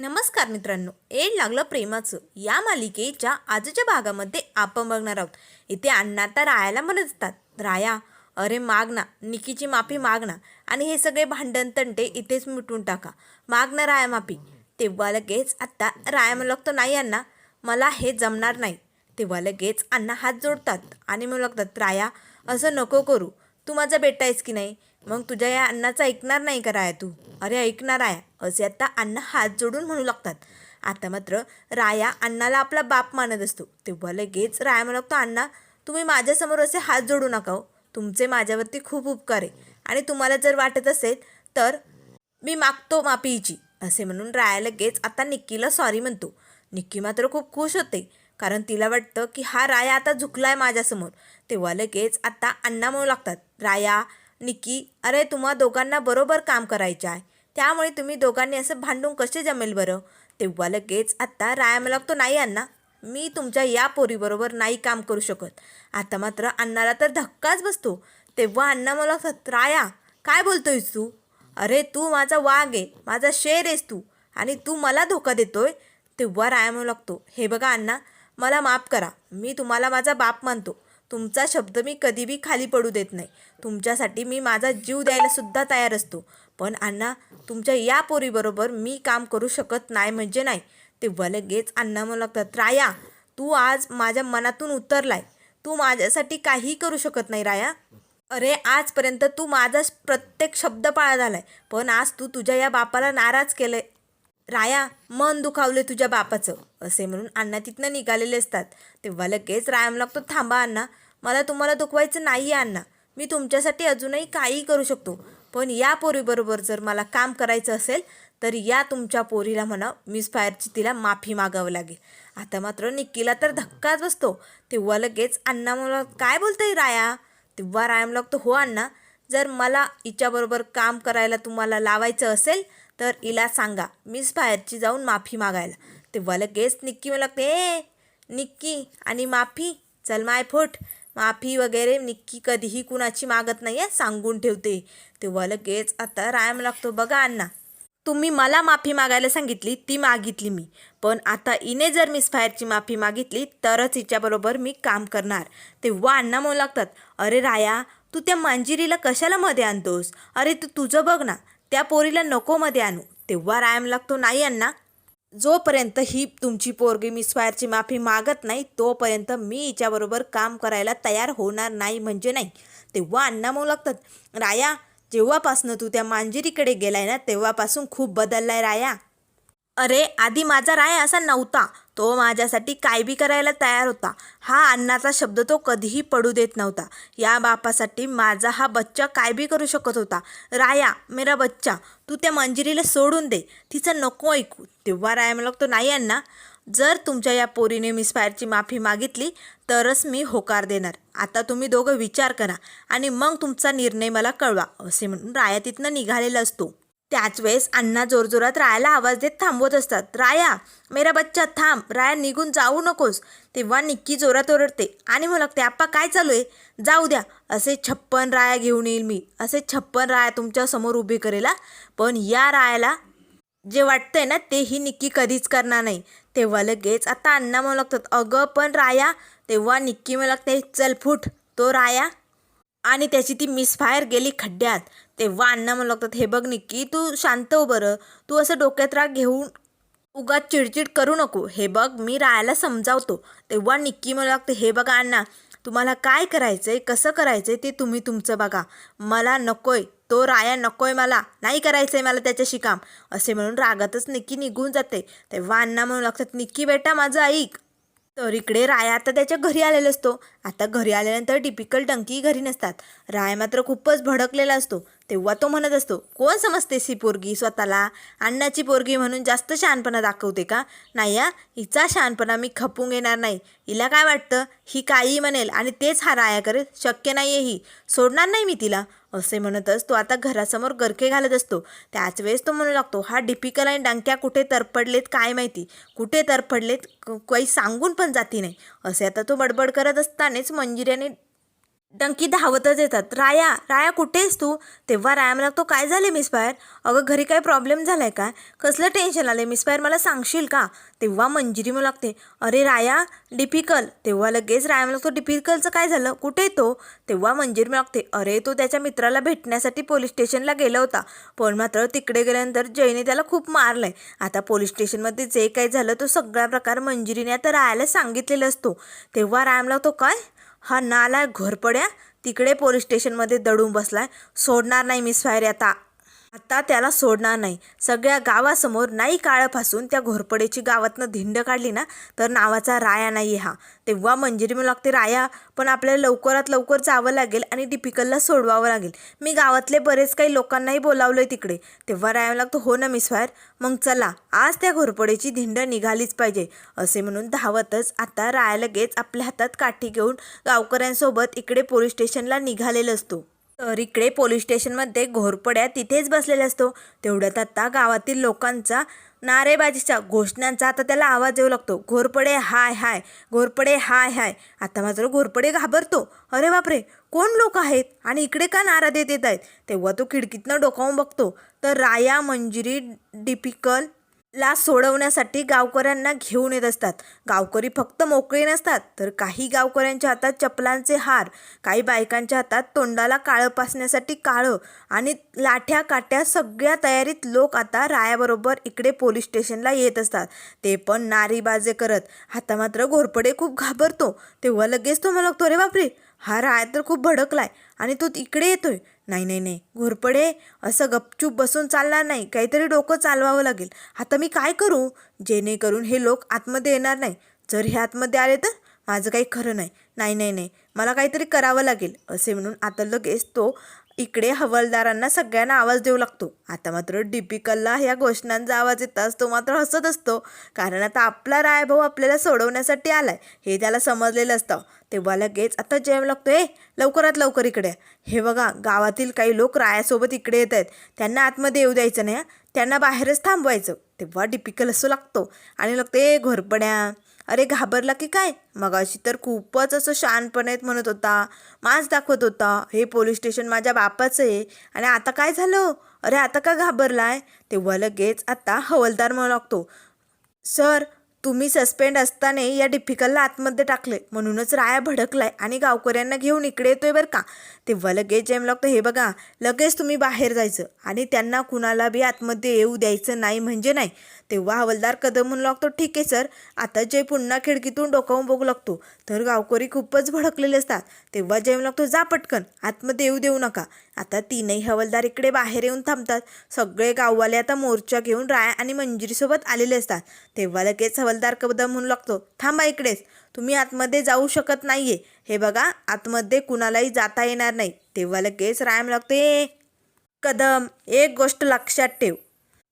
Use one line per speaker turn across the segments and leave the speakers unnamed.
नमस्कार मित्रांनो एड लागलं प्रेमाचं. या मालिकेच्या आजच्या भागामध्ये आपण बघणार आहोत. इथे अण्णा तर रायाला म्हणत असतात राया अरे माग ना निकीची माफी माग ना आणि हे सगळे भांडण तंटे इथेच मिटवून टाका. माग ना राया माफी. तेव्हा लगेच आत्ता राया म्हणू लागतो नाही अण्णा. मला हे जमणार नाही. तेव्हा लगेच अण्णा हात जोडतात आणि म्हणू लागतात राया असं नको करू. तू माझा बेटा आहेस की नाही? मग तुझ्या या अण्णाचं ऐकणार नाही का राया तू? अरे ऐकणार आहे. असे आता अण्णा हात जोडून म्हणू लागतात. आता मात्र राया अण्णाला आपला बाप मानत असतो. तेव्हा लगेच राया म्हणू लागतो अण्णा तुम्ही माझ्यासमोर असे हात जोडू नका हो. तुमचे माझ्यावरती खूप उपकार आहे. आणि तुम्हाला जर वाटत असेल तर मी मागतो मापीची असे म्हणून राया लगेच आता निक्कीला सॉरी म्हणतो. निक्की मात्र खूप खुश होते कारण तिला वाटतं की हा राया आता झुकला आहे माझ्यासमोर. तेव्हा लगेच आता अण्णा म्हणू लागतात राया निक्की अरे तुम्हा दोघांना बरोबर काम करायचे आहे. त्यामुळे तुम्ही दोघांनी असं भांडून कसे जमेल बरं? तेव्हा लगेच आत्ता राया मला नाही अण्णा. मी तुमच्या या पोरीबरोबर नाही काम करू शकत. आता मात्र अण्णाला तर धक्काच बसतो. तेव्हा अण्णा मला राया काय बोलतोयस तू? अरे तू माझा वाघ आहे. माझा शेर आहेस तू. आणि तू मला धोका देतोय. तेव्हा राया म्हणू लागतो हे बघा अण्णा मला माफ करा. मी तुम्हाला माझा बाप मानतो. तुमचा शब्द मी कधीबी खाली पडू देत नाही. तुमच्यासाठी मी माझा जीव द्यायला सुद्धा तयार असतो. पण अण्णा तुमच्या या पोरीबरोबर मी काम करू शकत नाही म्हणजे नाही. तेव्हा लगेच अण्णा म्हणू लागतात राया तू आज माझ्या मनातून उतरलाय. तू माझ्यासाठी काहीही करू शकत नाही राया. अरे आजपर्यंत तू माझा प्रत्येक शब्द पाळा झालाय पण आज तू तुझ्या या बापाला नाराज केलंय. राया मन दुखावले तुझ्या बापाचं असे म्हणून अण्णा तिथनं निघालेले असतात. तेव्हा लगेच राया म्हणू लागतो थांबा अण्णा मला तुम्हाला दुखवायचं नाही आहे अण्णा. मी तुमच्यासाठी अजूनही काहीही करू शकतो. पण या पोरीबरोबर जर मला काम करायचं असेल तर या तुमच्या पोरीला म्हणा मिस फायरची तिला माफी मागावं लागेल. आता मात्र निक्कीला तर धक्काच बसतो. तेव्हा लगेच अण्णा मला काय बोलतंय राया? तेव्हा राया म्हणू लागतो हो अण्णा जर मला हिच्याबरोबर काम करायला तुम्हाला लावायचं असेल तर हिला सांगा मिस बाहेरची जाऊन माफी मागायला. तेव्हा लगेच निक्की मला लागते ए निक्की आणि माफी चल माय फुट माफी वगैरे निक्की कधीही कुणाची मागत नाही आहे सांगून ठेवते. तेव्हा लगेच आता रायम लागतो बघा अण्णा. तुम्ही मला माफी मागायला सांगितली ती मागितली मी. पण आता इने जर मिस फायरची माफी मागितली तरच हिच्याबरोबर मी काम करणार. तेव्हा अण्णा म्हणू लागतात अरे राया तू त्या मांजिरीला कशाला मध्ये आणतोस? अरे तू तुझं बघ ना त्या पोरीला नकोमध्ये आणू. तेव्हा रायम लागतो नाही अण्णा. जोपर्यंत ही तुमची पोरगी मी स्वायरची माफी मागत नाही तोपर्यंत मी हिच्याबरोबर काम करायला तयार होणार नाही म्हणजे नाही. तेव्हा अण्णा मऊ लागतात. राया जेव्हापासनं तू त्या मांजिरीकडे गेलाय ना तेव्हापासून खूप बदललाय राया. अरे आधी माझा राय असा नव्हता. तो माझ्यासाठी काय बी करायला तयार होता. हा अण्णाचा शब्द तो कधीही पडू देत नव्हता. या बापासाठी माझा हा बच्चा काय बी करू शकत होता. राया मेरा बच्चा तू त्या मंजिरीला सोडून दे. तिचं नको ऐकू. तेव्हा राया मला तो नाही अण्णा. जर तुमच्या या पोरीने मिस फायरची माफी मागितली तरच मी होकार देणार. आता तुम्ही दोघं विचार करा आणि मग तुमचा निर्णय मला कळवा असे म्हणून राया तिथनं निघालेला असतो. त्याच वेळेस अण्णा जोरजोरात रायाला आवाज देत थांबवत असतात. राया मेरा बच्चा थांब. राया निघून जाऊ नकोस. तेव्हा निक्की जोरात ओरडते. आणि मला लागते आप्पा काय चालू आहे? जाऊ द्या. असे छप्पन राया घेऊन येईल मी. असे छप्पन राया तुमच्यासमोर उभी करेला पण या रायाला जे वाटतंय ना ते ही निक्की कधीच करणार नाही. तेव्हा लगेच आता अण्णा म्हणू लागतात अगं पण राया तेव्हा निक्की म्हणू लागते चल फुट. तो राया आणि त्याची ती मिसफायर गेली खड्ड्यात. तेव्हा अण्णा म्हणू लागतात हे बघ निक्की तू शांत हो बरं. तू असं डोक्यात राग घेऊन उगाच चिडचिड करू नको. हे बघ मी रायाला समजावतो. तेव्हा निक्की म्हणू लागते हे बघा अण्णा तुम्हाला काय करायचं आहे कसं करायचं आहे ते तुम्ही तुमचं बघा. मला नकोय तो राया नकोय मला नाही करायचं आहे मला त्याच्याशी काम. असे म्हणून रागातच निक्की निघून जाते. तेव्हा अण्णा म्हणू लागतात निक्की बेटा माझं ऐक. तर इकडे राय आता त्याच्या घरी आलेला असतो. आता घरी आल्यानंतर टिपिकल डंकी घरी नसतात. राय मात्र खूपच भडकलेला असतो. तेव्हा तो म्हणत असतो कोण समजते सी पोरगी स्वतःला? अण्णाची पोरगी म्हणून जास्त शहाणपणा दाखवते का? नाही या हिचा शहाणपणा मी खपून घेणार नाही. हिला काय वाटतं? ही काही म्हणेल आणि तेच हा राया करेल. शक्य नाही आहे ही. सोडणार नाही मी तिला. असे म्हणतच तो आता घरासमोर गरके घालत असतो. त्याच वेळेस तो म्हणू लागतो हा डिपिकल आणि डंक्या कुठे तरपडलेत काय माहिती? कुठे तरपडलेत क- काही सांगून पण जाती नाही. असे आता तो बडबड करत असतानाच मंजिऱ्याने डंकी धावतच येतात. राया राया कुठे आहेस तू? तेव्हा राया लागतो तो काय झाले मिस फायर अगं घरी काय प्रॉब्लेम झालाय काय कसलं टेन्शन आलं मिस फायर मला सांगशील का? तेव्हा मंजिरी मला लागते अरे राया डिफिकल तेव्हा लगेच राया मला तो डिफिकलचं काय झालं? कुठे तो? तेव्हा मंजिरी मला लागते अरे तो त्याच्या मित्राला भेटण्यासाठी पोलीस स्टेशनला गेला होता. पण मात्र तिकडे गेल्यानंतर जयने त्याला खूप मारलंय. आता पोलीस स्टेशनमध्ये जे काही झालं तो सगळा प्रकार मंजिरीने आता रायाला सांगितलेला असतो. तेव्हा राया मला तो काय? हा नाला घोरपड्या. तिकडे पोलीस स्टेशनमध्ये दडून बसलाय. सोडणार नाही मिस फायर आता. आता त्याला सोडणार नाही. सगळ्या गावासमोर नाही काळापासून त्या घोरपडेची गावातनं धिंड काढली ना तर नावाचा राया नाही हा. तेव्हा मंजिरी म्हणू लागते राया पण आपल्याला लवकरात लवकर जावं लागेल आणि डिपिकलला सोडवावं लागेल. मी गावातले बरेच काही लोकांनाही बोलावलं आहे तिकडे. तेव्हा राया लागतो हो ना मिस फायर. मग चला आज त्या घोरपडेची धिंड निघालीच पाहिजे. असे म्हणून धावतच आता राया लगेच आपल्या हातात काठी घेऊन गावकऱ्यांसोबत इकडे पोलीस स्टेशनला निघालेला असतो. तर इकडे पोलीस स्टेशनमध्ये घोरपड्या तिथेच बसलेला असतो. तेवढ्यात आता गावातील लोकांचा नारेबाजीच्या घोषणांचा आता त्याला आवाज येऊ लागतो. घोरपडे हाय हाय. घोरपडे हाय हाय. आता मात्र घोरपडे घाबरतो. अरे बापरे! कोण लोक आहेत आणि इकडे का नारा देत येत आहेत तेव्हा तो खिडकीतनं डोकावून बघतो. तर राया मंजिरी डिपिकल ला सोडवण्यासाठी गावकऱ्यांना घेऊन येत असतात. गावकरी फक्त मोकळे नसतात तर काही गावकऱ्यांच्या हातात चपलांचे हार काही बायकांच्या हातात तोंडाला काळं पासण्यासाठी काळं आणि लाठ्या काट्या सगळ्या तयारीत लोक आता रायाबरोबर इकडे पोलीस स्टेशनला येत असतात. ते पण नारीबाजे करत. आता मात्र घोरपडे खूप घाबरतो. तेव्हा लगेच तो मला रे बापरे! हा राय तर खूप भडकलाय आणि तो इकडे येतोय. नाही नाही नाही. घोरपडे असं गपचूप बसून चालणार नाही. काहीतरी डोकं चालवावं लागेल. आता मी काय करू? जेणेकरून हे लोक आतमध्ये येणार नाही. जर हे आतमध्ये आले तर माझं काही खरं नाही. नाही नाही नाही. मला काहीतरी करावं लागेल असे म्हणून आता लगेच तो इकडे हवालदारांना सगळ्यांना आवाज देऊ लागतो. आता मात्र डिपिकलला ह्या घोषणांचा आवाज येताच तो मात्र हसत असतो. कारण आता आपला रायभाऊ आपल्याला सोडवण्यासाठी आलाय. हे त्याला समजलेलं असतं. तेव्हा लगेच आता जेम लागतो ए लवकरात लवकर इकडे हे बघा गावातील काही लोक रायासोबत इकडे येत आहेत त्यांना आतमध्ये येऊ द्यायचं नाही त्यांना बाहेरच थांबवायचं. तेव्हा डिपिकल असं लागतो आणि लागतं ए घोरपड्या अरे घाबरला की काय? मगाशी तर खूपच असं शानपणेत म्हणत होता. माज दाखवत होता. हे पोलीस स्टेशन माझ्या बापाचं आहे. आणि आता काय झालं? अरे आता का घाबरलाय? तेव्हा लगेच आता हवलदार म्हणू लागतो सर तुम्ही सस्पेंड असताना या डिफिकलला आतमध्ये टाकले. म्हणूनच राया भडकलाय आणि गावकऱ्यांना घेऊन इकडे येतोय बरं का? तेव्हा लगेच जेम लागतं हे बघा लगेच तुम्ही बाहेर जायचं आणि त्यांना कुणाला बी आतमध्ये येऊ द्यायचं नाही म्हणजे नाही. तेव्हा हवलदार कदम म्हणू लागतो ठीक आहे सर आता जय पुन्हा खिडकीतून डोकावून बघू लागतो तर गावकरी खूपच भडकलेले असतात. तेव्हा जेम लागतो जा पटकन आतमध्ये येऊ देऊ नका. आता तीनही हवलदार इकडे बाहेर येऊन थांबतात. सगळे गाववाले आता मोर्चा घेऊन राय आणि मंजिरीसोबत आलेले असतात. तेव्हा लगेच हवलदार कदम म्हणू लागतो थांबा इकडेच तुम्ही आतमध्ये जाऊ शकत नाहीये. हे बघा आतमध्ये कुणालाही जाता येणार नाही. तेव्हा लगेच रायम ए कदम एक गोष्ट लक्षात ठेव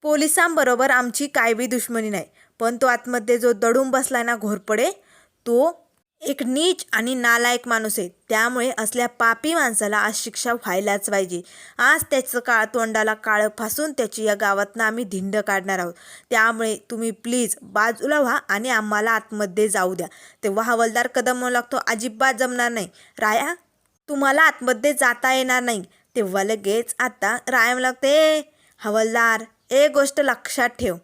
पोलिसांबरोबर आमची कायवी दुश्मनी नाही. पण तो आतमध्ये जो दडून बसला ना घोरपडे तो एक नीच आणि नालायक माणूस आहे. त्यामुळे असल्या पापी माणसाला आज शिक्षा व्हायलाच पाहिजे. आज त्याचं काळ तोंडाला काळं फासून त्याची या गावातनं आम्ही धिंड काढणार आहोत. त्यामुळे तुम्ही प्लीज बाजूला व्हा आणि आम्हाला आतमध्ये जाऊ द्या. तेव्हा हवालदार कदम म्हणू लागतो अजिबात जमणार नाही. राया तुम्हाला आतमध्ये जाता येणार नाही. तेव्हा लगेच आता राया लागते हवालदार एक गोष्ट लक्षात ठेव.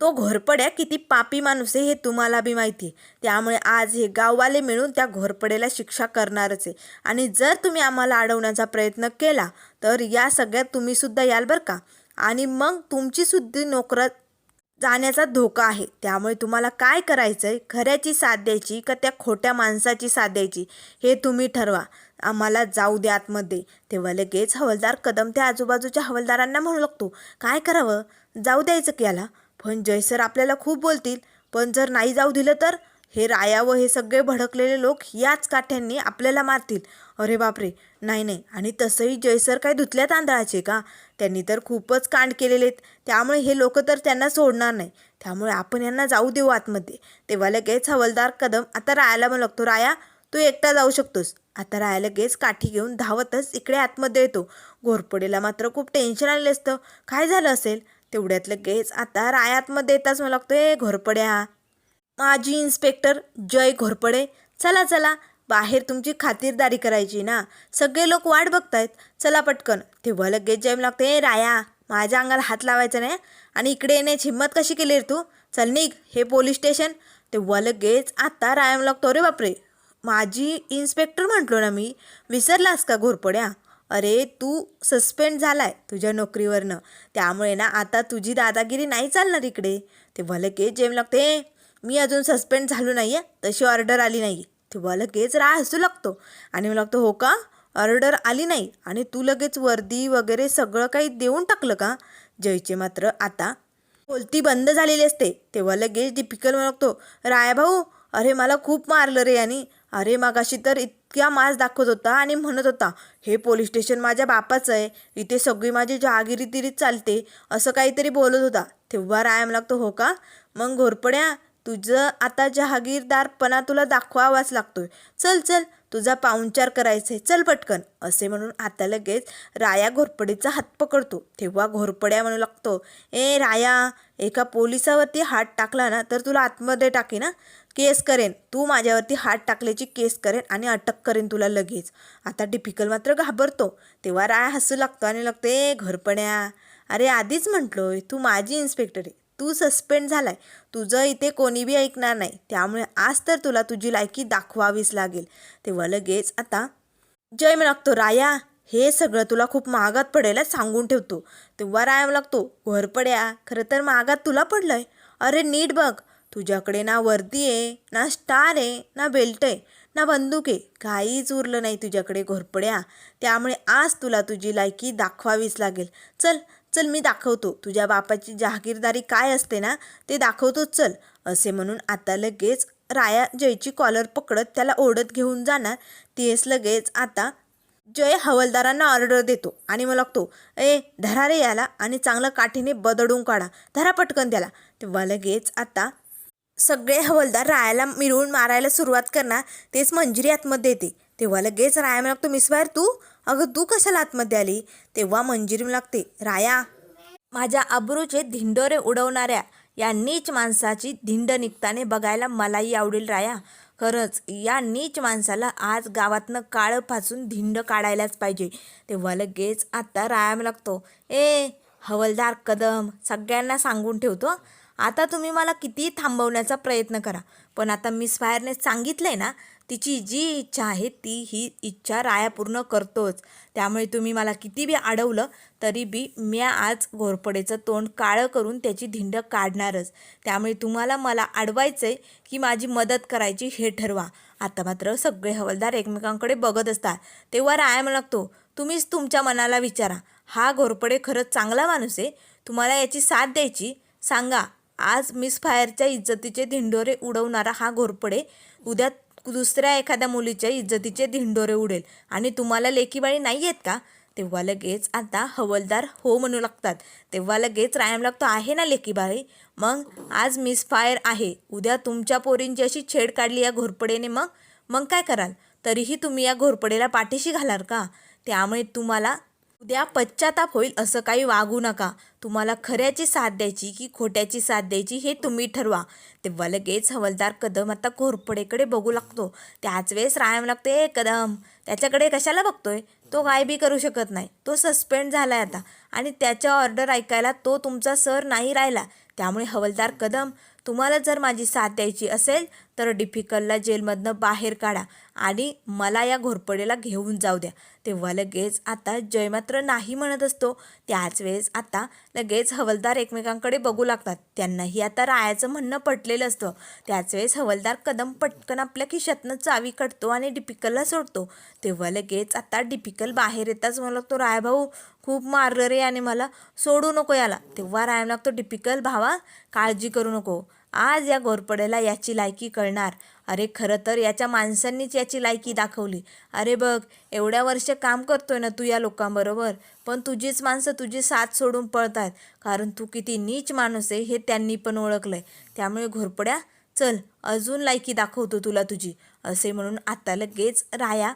तो घोरपड्या किती पापी माणूस आहे हे तुम्हाला बी माहिती. आहे त्यामुळे आज हे गाववाले मिळून त्या घोरपड्याला शिक्षा करणारच आहे. आणि जर तुम्ही आम्हाला अडवण्याचा प्रयत्न केला तर या सगळ्यात तुम्हीसुद्धा याल बरं का? आणि मग तुमची सुद्धा नोकरात जाण्याचा धोका आहे. त्यामुळे तुम्हाला काय करायचं आहे खऱ्याची साथ द्यायची का त्या खोट्या माणसाची साथ द्यायची? हे तुम्ही ठरवा. आम्हाला जाऊ द्या आतमध्ये. तेव्हा लगेच हवलदार कदम त्या आजूबाजूच्या हवलदारांना म्हणू लागतो. काय करावं? जाऊ द्यायचं की याला? पण जयसर आपल्याला खूप बोलतील. पण जर नाही जाऊ दिलं तर? हे राया व हे सगळे भडकलेले लोक याच काठ्यांनी आपल्याला मारतील. अरे बापरे. नाही नाही. आणि तसंही जयसर काय धुतल्या तांदळाचे का? त्यांनी तर खूपच कांड केलेले आहेत त्यामुळे हे लोक तर त्यांना सोडणार नाही. त्यामुळे आपण यांना जाऊ देऊ आतमध्ये. तेव्हा लगेच हवलदार कदम आता रायाला मग लागतो. राया तू एकटा जाऊ शकतोस. आता राया लगेच काठी घेऊन धावतच इकडे आतमध्ये येतो. घोरपडेला मात्र खूप टेन्शन आलेलं असतं. काय झालं असेल? तेवढ्यात लगेच आता राया आतमध्ये येताच मला लागतो ए घोरपड्या. माजी इन्स्पेक्टर जय घोरपडे. चला चला. बाहेर तुमची खातिरदारी करायची ना. सगळे लोक वाट बघतायत. चला पटकन. तेव्हा लगेच जेम लागते "ए, राया माझ्या अंगाला हात लावायचा नाही आणि इकडे येण्याची हिंमत कशी केली रे तू? चल निघ हे पोलीस स्टेशन. तेव्हा लगेच आता रायाम लागतो रे बापरे. माझी इन्स्पेक्टर म्हटलो ना मी विसरलास का घोरपड्या? अरे तू सस्पेंड झालाय तुझ्या नोकरीवरनं. त्यामुळे ना आता तुझी दादागिरी नाही चालणार इकडे. तेव्हा लगेच जेम लागते मी अजून सस्पेंड झालो नाही आहे तशी ऑर्डर आली नाही. तेव्हा लगेच राह हसू लागतो. आणि मला लागतो हो का? ऑर्डर आली नाही. आणि तू लगेच वर्दी वगैरे सगळं काही देऊन टाकलं का? जयचे मात्र आता बोलती बंद झालेली असते. तेव्हा लगेच दीपिकल म्हणतो राया भाऊ अरे मला खूप मारलं रे यांनी. अरे मागाशी तर इतक्या मास दाखवत होता आणि म्हणत होता हे पोलीस स्टेशन माझ्या बापाचं आहे. इथे सगळी माझी जहागिरी तिरीत चालते. असं काहीतरी बोलत होता. तेव्हा राया मला लागतो हो का? मग घोरपड्या तुझं आता जहागीरदारपणा तुला दाखवावाच लागतोय. चल चल तुझा पाहुणचार करायचा आहे चल पटकन असे म्हणून आता लगेच राया घोरपडीचा हात पकडतो. तेव्हा घोरपड्या म्हणू लागतो ए राया एका पोलिसावरती हात टाकला ना तर तुला आतमध्ये टाके ना केस करेन. तू माझ्यावरती हात टाकल्याची केस करेन आणि अटक करेन तुला लगेच. आता डिफिकल मात्र घाबरतो. तेव्हा राया हसू लागतो आणि लागते घोरपड्या अरे आधीच म्हटलोय तू माझी इन्स्पेक्टर आहे. तू सस्पेंड झालाय. तुझं इथे कोणी बी ऐकणार नाही. त्यामुळे आज तर तुला तुझी लायकी दाखवावीच लागेल. तेव्हा लगेच आता जय मी लागतो. राया हे सगळं तुला खूप महागात पडेल सांगून ठेवतो. तेव्हा राया लागतो घर पड्या खरं तर महागात तुला पडलंय. अरे नीट बघ. तुझ्याकडे ना वर्दी आहे ना स्टार आहे ना बेल्ट आहे ना बंदूक आहे. काहीच उरलं नाही तुझ्याकडे. घोरपड्या त्यामुळे आज तुला तुझी लायकी दाखवावीच लागेल. चल चल मी दाखवतो. तुझ्या बापाची जहागीरदारी काय असते ना ते दाखवतो चल. असे म्हणून आता लगेच राया जयची कॉलर पकडत त्याला ओढत घेऊन जाणार. तेच लगेच आता जय हवलदारांना ऑर्डर देतो आणि मग लागतो ए धरा रे याला आणि चांगलं काठीने बदडून काढा. धरा पटकन त्याला. तेव्हा लगेच आता सगळे हवलदार रायाला मिरवून मारायला सुरुवात करणार. तेच मंजिरी आतमध्ये येते. तेव्हा लगेच राया मग लागतो मिस बाहेर तू? अगं तू कशाला आतमध्ये आली? तेव्हा मंजिरी लागते. राया. माझ्या अब्रूचे धिंडोरे उडवणाऱ्या या नीच माणसाची धिंड निघताने बघायला मलाही आवडेल राया. खरंच या नीच माणसाला आज गावातनं काळं फासून धिंड काढायलाच पाहिजे. तेव्हा लगेच आत्ता राया लागतो. ए हवलदार कदम सगळ्यांना सांगून ठेवतो आता तुम्ही मला किती थांबवण्याचा प्रयत्न करा. पण आता मिस फायरने आहे ना तिची जी इच्छा आहे ती ही इच्छा राया पूर्ण करतोच. त्यामुळे तुम्ही मला किती बी अडवलं तरी बी मी आज घोरपडेचं तोंड काळं करून त्याची धिंड काढणारच. त्यामुळे तुम्हाला मला अडवायचं आहे की माझी मदत करायची हे ठरवा. आता मात्र सगळे हवलदार एकमेकांकडे बघत असतात. तेव्हा राया मला लागतो तुम्हीच तुमच्या मनाला विचारा. हा घोरपडे खरंच चांगला माणूस आहे. तुम्हाला याची साथ द्यायची. सांगा आज मिस फायरच्या इज्जतीचे धिंडोरे उडवणारा हा घोरपडे उद्या दुसऱ्या एखाद्या मुलीच्या इज्जतीचे धिंडोरे उडेल. आणि तुम्हाला लेकीबाळी नाही आहेत का? तेव्हा लगेच आता हवलदार हो म्हणू लागतात. तेव्हा लगेच रायम लागतो आहे ना लेकीबाळी? मग? आज मिस फायर आहे. उद्या तुमच्या पोरींची अशी छेड काढली या घोरपडेने मग? मग काय कराल? तरीही तुम्ही या घोरपडेला पाठीशी घालाल का? त्यामुळे तुम्हाला उद्या पश्चाताप होईल असं काही वागू नका. तुम्हाला खऱ्याची साथ द्यायची की खोट्याची साथ द्यायची हे तुम्ही ठरवा. तेव्हा लगेच हवलदार कदम आता घोरपडेकडे बघू लागतो. त्याच वेळेस रायम लागतो "ए, कदम त्याच्याकडे कशाला बघतोय? तो काय बी करू शकत नाही. तो सस्पेंड झाला आहे आता आणि त्याच्या ऑर्डर ऐकायला तो तुमचा सर नाही राहिला. त्यामुळे हवलदार कदम तुम्हाला जर माझी साथ द्यायची असेल तर डिफिकलला जेलमधनं बाहेर काढा आणि मला या घोरपडेला घेऊन जाऊ द्या. तेव्हा लगेच आता जय मात्र नाही म्हणत असतो. त्याच वेळेस आता लगेच हवलदार एकमेकांकडे बघू लागतात. त्यांनाही आता रायाचं म्हणणं पटलेलं असतं. त्याच वेळेस हवलदार कदम पटकन आपल्या खिशातनं चावी कटतो आणि डिपिकलला सोडतो. तेव्हा लगेच आता डिपिकल बाहेर येताच मला तो रायभाऊ खूप मारलं रे आणि मला. सोडू नको याला. तेव्हा राय लागतो डिपिकल भावा काळजी करू नको. आज या घोरपडेला याची लायकी कळणार अरे खरं तर याच्या माणसांनीच याची लायकी दाखवली. अरे बघ एवढ्या वर्ष काम करतोय ना तू या लोकांबरोबर. पण तुझीच माणसं तुझी साथ सोडून पळतात. कारण तू किती नीच माणूस आहे हे त्यांनी पण ओळखलंय. त्यामुळे घोरपड्या चल अजून लायकी दाखवतो तुला तुझी असे म्हणून आता लगेच राया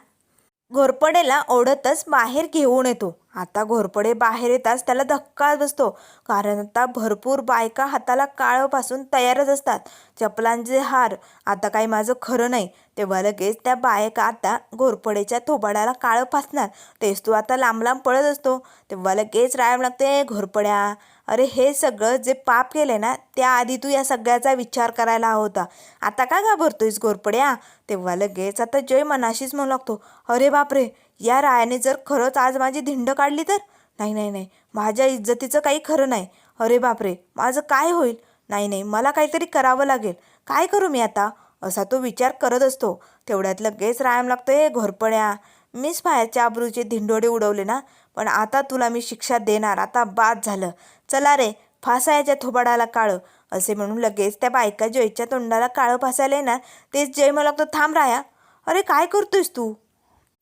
घोरपडेला ओढतच बाहेर घेऊन येतो. आता घोरपडे बाहेर येताच त्याला धक्का बसतो. कारण आता भरपूर बायका हाताला काळंपासून तयारच असतात. चपलांचे हार आता काही माझं खरं नाही. तेव्हा लगेच त्या बायका आता घोरपडेच्या थोबाडाला काळं फासणार. तेच तू आता लांब लांब पळत असतो. तेव्हा लगेच रायम लागते घोरपड्या अरे हे सगळं जे पाप केलं ना त्याआधी तू या सगळ्याचा विचार करायला हवा होता. आता का घाबरतोयस घोरपड्या? तेव्हा लगेच आता जय मनाशीच म्हणू लागतो अरे बापरे या रायाने जर खरंच आज माझी धिंड काढली तर? नाही नाही नाही. माझ्या इज्जतीचं काही खरं नाही. अरे बापरे. माझं काय होईल? नाही नाही. मला काहीतरी करावं लागेल. काय करू मी आता? असा तो विचार करत असतो. तेवढ्यात लगेच रायम लागतो हे घोरपड्या मीच बाहेरच्या आबरूचे धिंडोडे उडवले ना? पण आता तुला मी शिक्षा देणार. आता बाद झालं. चला रे फासायच्या थोबाडाला काळं. असे म्हणून लगेच त्या बायका जयच्या तोंडाला काळं फासायला येणार. तेच जय मला लागतो थांब राया. अरे काय करतोयस तू?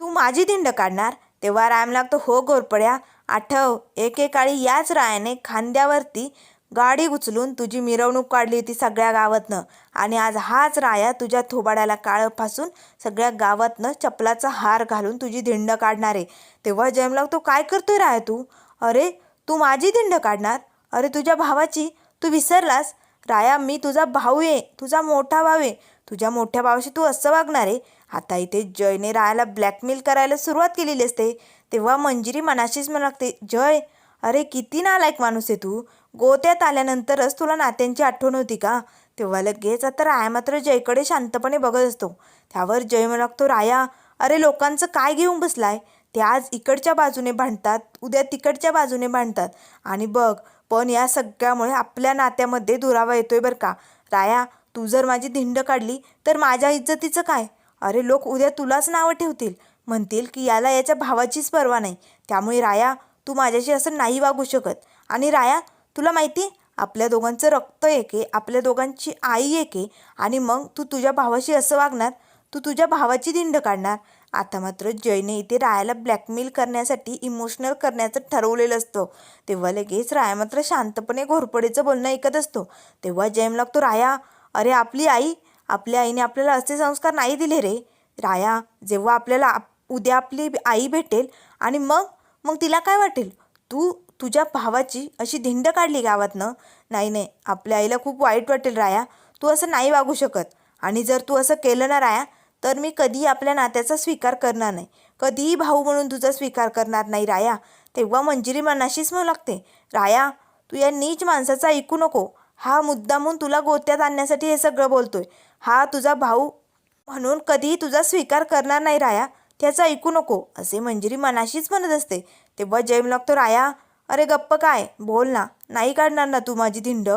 तू माझी धिंड काढणार? तेव्हा राम लागतो हो गोरपड्या आठव एकेकाळी याच रायाने खांद्यावरती गाडी उचलून तुझी मिरवणूक काढली होती सगळ्या गावातनं. आणि आज हाच राया तुझ्या थोबाड्याला काळं फासून सगळ्या गावातनं चपलाचा हार घालून तुझी धिंड काढणार. आहे तेव्हा जयम लागतो काय करतोय राया तू? अरे तू माझी धिंड काढणार? अरे तुझ्या भावाची? तू विसरलास? राया मी तुझा भाऊ आहे तुझा मोठा भाऊ आहे. तुझ्या मोठ्या भावाशी तू असं वागणार आहे? आता इथे जयने रायाला ब्लॅकमेल करायला सुरुवात केलेली असते. तेव्हा मंजिरी मनाशीच म्हणू लागते जय अरे किती नालायक माणूस आहे तू. गोत्यात आल्यानंतरच तुला नात्यांची आठवण होती का? तेव्हा लगेच आता राया मात्र जयकडे शांतपणे बघत असतो. त्यावर जय म्हणू लागतो राया अरे लोकांचं काय घेऊन बसलाय? ते आज इकडच्या बाजूने भांडतात उद्या तिकडच्या बाजूने भांडतात. आणि बघ पण या सगळ्यामुळे आपल्या नात्यामध्ये दुरावा येतोय बरं का. राया तू जर माझी धिंड काढली तर माझ्या इज्जतीचं काय? अरे लोक उद्या तुलाच नावं ठेवतील. म्हणतील की याला याच्या भावाचीच पर्वा नाही. त्यामुळे राया तू माझ्याशी असं नाही वागू शकत. आणि राया तुला माहिती आहे आपल्या दोघांचं रक्त एके आपल्या दोघांची आई एके. आणि मग तू तुझ्या भावाशी असं वागणार तू तुझ्या भावाची धिंड काढणार. आता मात्र जयने इथे रायाला ब्लॅकमेल करण्यासाठी इमोशनल करण्याचं ठरवलेलं असतं. तेव्हा लगेच राया मात्र शांतपणे घोरपडीचं बोलणं ऐकत असतो. तेव्हा जयम लागतो राया अरे आपली आई आपल्या आईने आपल्याला असे संस्कार नाही दिले रे. राया जेव्हा आपल्याला आप उद्या आपली आई भेटेल आणि मग? मग तिला काय वाटेल? तू तुझ्या भावाची अशी धिंड काढली गावातनं? नाही नाही आपल्या आईला खूप वाईट वाटेल राया. तू असं नाही वागू शकत. आणि जर तू असं केलं ना राया तर मी कधीही आपल्या नात्याचा स्वीकार करणार नाही. कधीही भाऊ म्हणून तुझा स्वीकार करणार नाही राया. तेव्हा मंजिरी मनाशीच म्हणू लागते. राया तू या नीच माणसाचा ऐकू नको. हा मुद्दा म्हणून तुला गोत्यात आणण्यासाठी हे सगळं बोलतोय. हा तुझा भाऊ म्हणून कधीही तुझा स्वीकार करणार नाही राया. त्याचं ऐकू नको असे मंजिरी मनाशीच म्हणत असते. तेव्हा जैम लागतो राया. अरे गप्प काय? बोल ना. नाही काढणार ना तू माझी धिंड?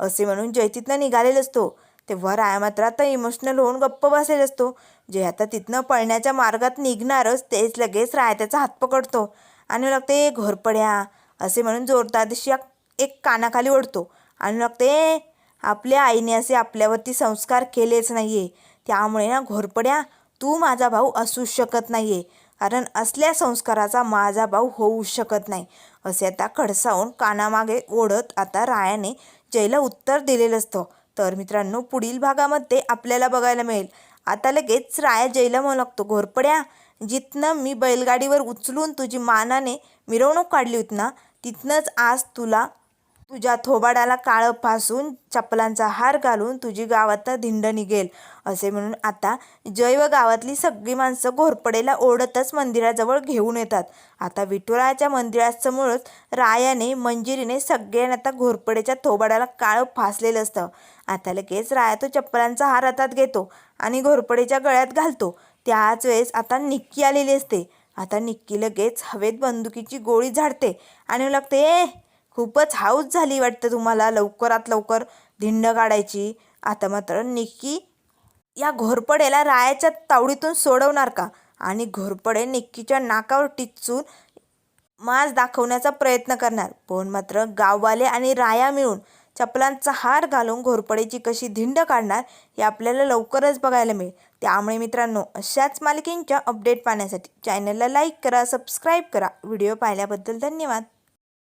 असे म्हणून जय तिथनं निघालेला असतो. तेव्हा राया मात्र आता इमोशनल होऊन गप्प बसलेला असतो. जय आता तिथनं पळण्याच्या मार्गात निघणारच तेच लगेच राया त्याचा हात पकडतो. आणि लागते घोरपड्या. असे म्हणून जोरदार दिशी एक कानाखाली ओढतो. आणि लागते आपल्या आईने असे आपल्यावरती संस्कार केलेच नाही आहे त्यामुळे ना घोरपड्या तू माझा भाऊ असू शकत नाही आहे कारण असल्या संस्काराचा माझा भाऊ होऊ शकत नाही. असे आता खडसावून कानामागे ओढत आता रायाने जयला उत्तर दिलेलं असतं. तर मित्रांनो पुढील भागामध्ये आपल्याला बघायला मिळेल. आता लगेच राया जयला म्हणू लागतो घोरपड्या जिथनं मी बैलगाडीवर उचलून तुझी मानाने मिरवणूक काढली होती ना तिथनंच आज तुला तुझ्या थोबाडाला काळं फासून चपलांचा हार घालून तुझी गावात धिंड निघेल असे म्हणून आता जय व गावातली सगळी माणसं घोरपडेला ओढतच मंदिराजवळ घेऊन येतात. आता विठुरायाच्या मंदिरासमोरच रायाने मंजिरीने सगळ्यांना आता घोरपडेच्या थोबाडाला काळं फासलेलं असतं. आता लगेच राया तो चप्पलांचा हार हातात घेतो आणि घोरपडेच्या गळ्यात घालतो. त्याच वेळेस आता निक्की आलेली असते. आता निक्की लगेच हवेत बंदुकीची गोळी झाडते आणि लागते ए खूपच हाऊस झाली वाटतं तुम्हाला लवकरात लवकर धिंड काढायची. आता मात्र निक्की या घोरपडेला रायाच्या तावडीतून सोडवणार का? आणि घोरपडे निक्कीच्या नाकावर टिचून मांस दाखवण्याचा प्रयत्न करणार. पण मात्र गाववाले आणि राया मिळून चपलांचा हार घालून घोरपडेची कशी धिंड काढणार हे आपल्याला लवकरच बघायला मिळेल. त्यामुळे मित्रांनो अशाच मालिकेंच्या अपडेट पाहण्यासाठी चॅनलला लाईक करा सबस्क्राईब करा. व्हिडिओ पाहिल्याबद्दल धन्यवाद.